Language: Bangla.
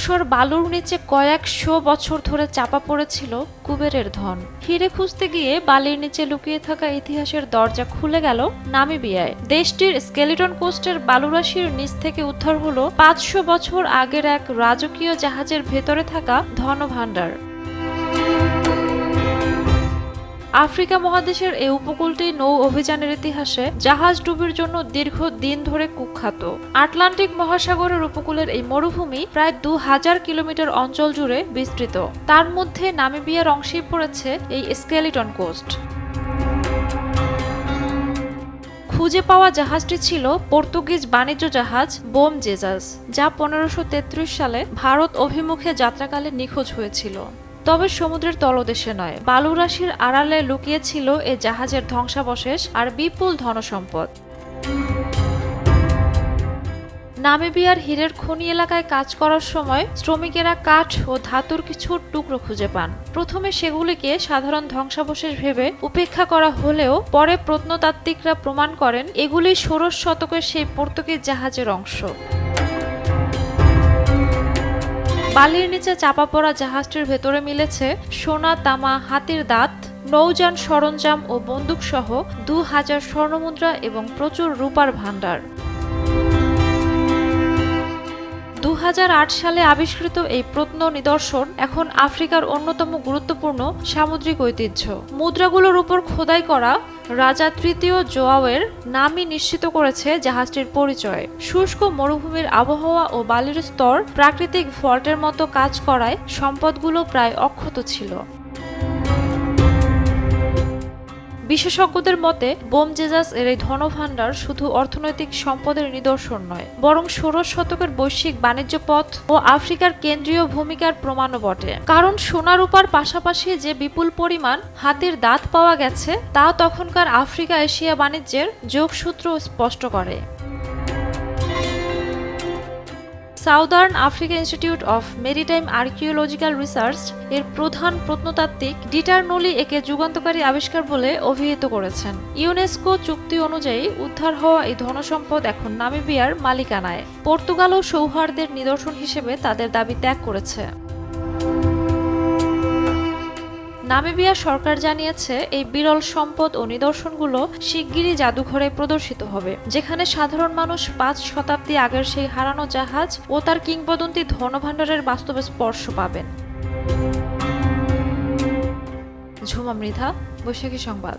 ধূসর বালুর নিচে কয়েকশো বছর ধরে চাপা পড়েছিল কুবেরের ধন। হিরে খুঁজতে গিয়ে বালির নিচে লুকিয়ে থাকা ইতিহাসের দরজা খুলে গেল নামিবিয়ায়। দেশটির স্কেলিটন কোস্টের বালুরাশির নিচ থেকে উদ্ধার হলো পাঁচশো বছর আগের এক রাজকীয় জাহাজের ভেতরে থাকা ধনভাণ্ডার। আফ্রিকা মহাদেশের এই উপকূলটি নৌ অভিযানের ইতিহাসে জাহাজ ডুবির জন্য দীর্ঘ দিন ধরে কুখ্যাত। আটলান্টিক মহাসাগরের উপকূলের এই মরুভূমি প্রায় দু হাজার কিলোমিটার অঞ্চল জুড়ে বিস্তৃত। তার মধ্যে নামিবিয়ার অংশেই পড়েছে এই স্কেলিটন কোস্ট। খুঁজে পাওয়া জাহাজটি ছিল পর্তুগিজ বাণিজ্য জাহাজ বোম জেজাস, যা পনেরোশো সালে ভারত অভিমুখে যাত্রাকালে নিখোঁজ হয়েছিল। তবে সমুদ্রের তলদেশে নয় বালুরাশির আড়ালে লুকিয়েছিল এ জাহাজের ধ্বংসাবশেষ আর বিপুল ধনসম্পদ। নামিবিয়ার হীরের খনি এলাকায় কাজ করার সময় শ্রমিকেরা কাঠ ও ধাতুর কিছু টুকরো খুঁজে পান। প্রথমে সেগুলিকে সাধারণ ধ্বংসাবশেষ ভেবে উপেক্ষা করা হলেও পরে প্রত্নতাত্ত্বিকরা প্রমাণ করেন, এগুলি ষোড়শ শতকের সেই পর্তুগিজ জাহাজের অংশ। বালির নিচে চাপা পড়া জাহাজটির ভেতরে মিলেছে সোনা, তামা, হাতির দাঁত, নৌযান, সরঞ্জাম ও বন্দুকসহ দু হাজার স্বর্ণমুদ্রা এবং প্রচুর রূপার ভাণ্ডার। সালে আবিষ্কৃত এই প্রত্ন নিদর্শন এখন আফ্রিকার অন্যতম গুরুত্বপূর্ণ সামুদ্রিক ঐতিহ্য। মুদ্রাগুলোর উপর খোদাই করা রাজা তৃতীয় জোয়াওয়ের নামই নিশ্চিত করেছে জাহাজটির পরিচয়। শুষ্ক মরুভূমির আবহাওয়া ও বালির স্তর প্রাকৃতিক ফল্টের মতো কাজ করায় সম্পদগুলো প্রায় অক্ষত ছিল। বিশেষজ্ঞদের মতে, বোম জেজাস এর এই ধনভাণ্ডার শুধু অর্থনৈতিক সম্পদের নিদর্শন নয়, বরং ষোড়শ শতকের বৈশ্বিক বাণিজ্য পথ ও আফ্রিকার কেন্দ্রীয় ভূমিকার প্রমাণও বটে। কারণ সোনা রূপার পাশাপাশি যে বিপুল পরিমাণ হাতির দাঁত পাওয়া গেছে, তা তখনকার আফ্রিকা এশিয়া বাণিজ্যের যোগসূত্র স্পষ্ট করে। Southern Africa institute of maritime archaeological research এর প্রধান প্রত্নতাত্ত্বিক ডিটার নলি একে যুগান্তকারী আবিষ্কার বলে অভিহিত করেছেন। ইউনেস্কো চুক্তি অনুযায়ী উদ্ধার হওয়া এই ধনসম্পদ এখন নামিবিয়ার মালিকানায়। পর্তুগালও সৌহার্দের নিদর্শন হিসেবে তাদের দাবি ত্যাগ করেছে। নামিবিয়া সরকার জানিয়েছে, এই বিরল সম্পদ ও নিদর্শনগুলো শিগগিরই জাদুঘরে প্রদর্শিত হবে, যেখানে সাধারণ মানুষ পাঁচ শতাব্দী আগের সেই হারানো জাহাজ ও তার কিংবদন্তি ধনভাণ্ডারের বাস্তবে স্পর্শ পাবেন। ঝুমা মৃধা, বৈশাখী সংবাদ।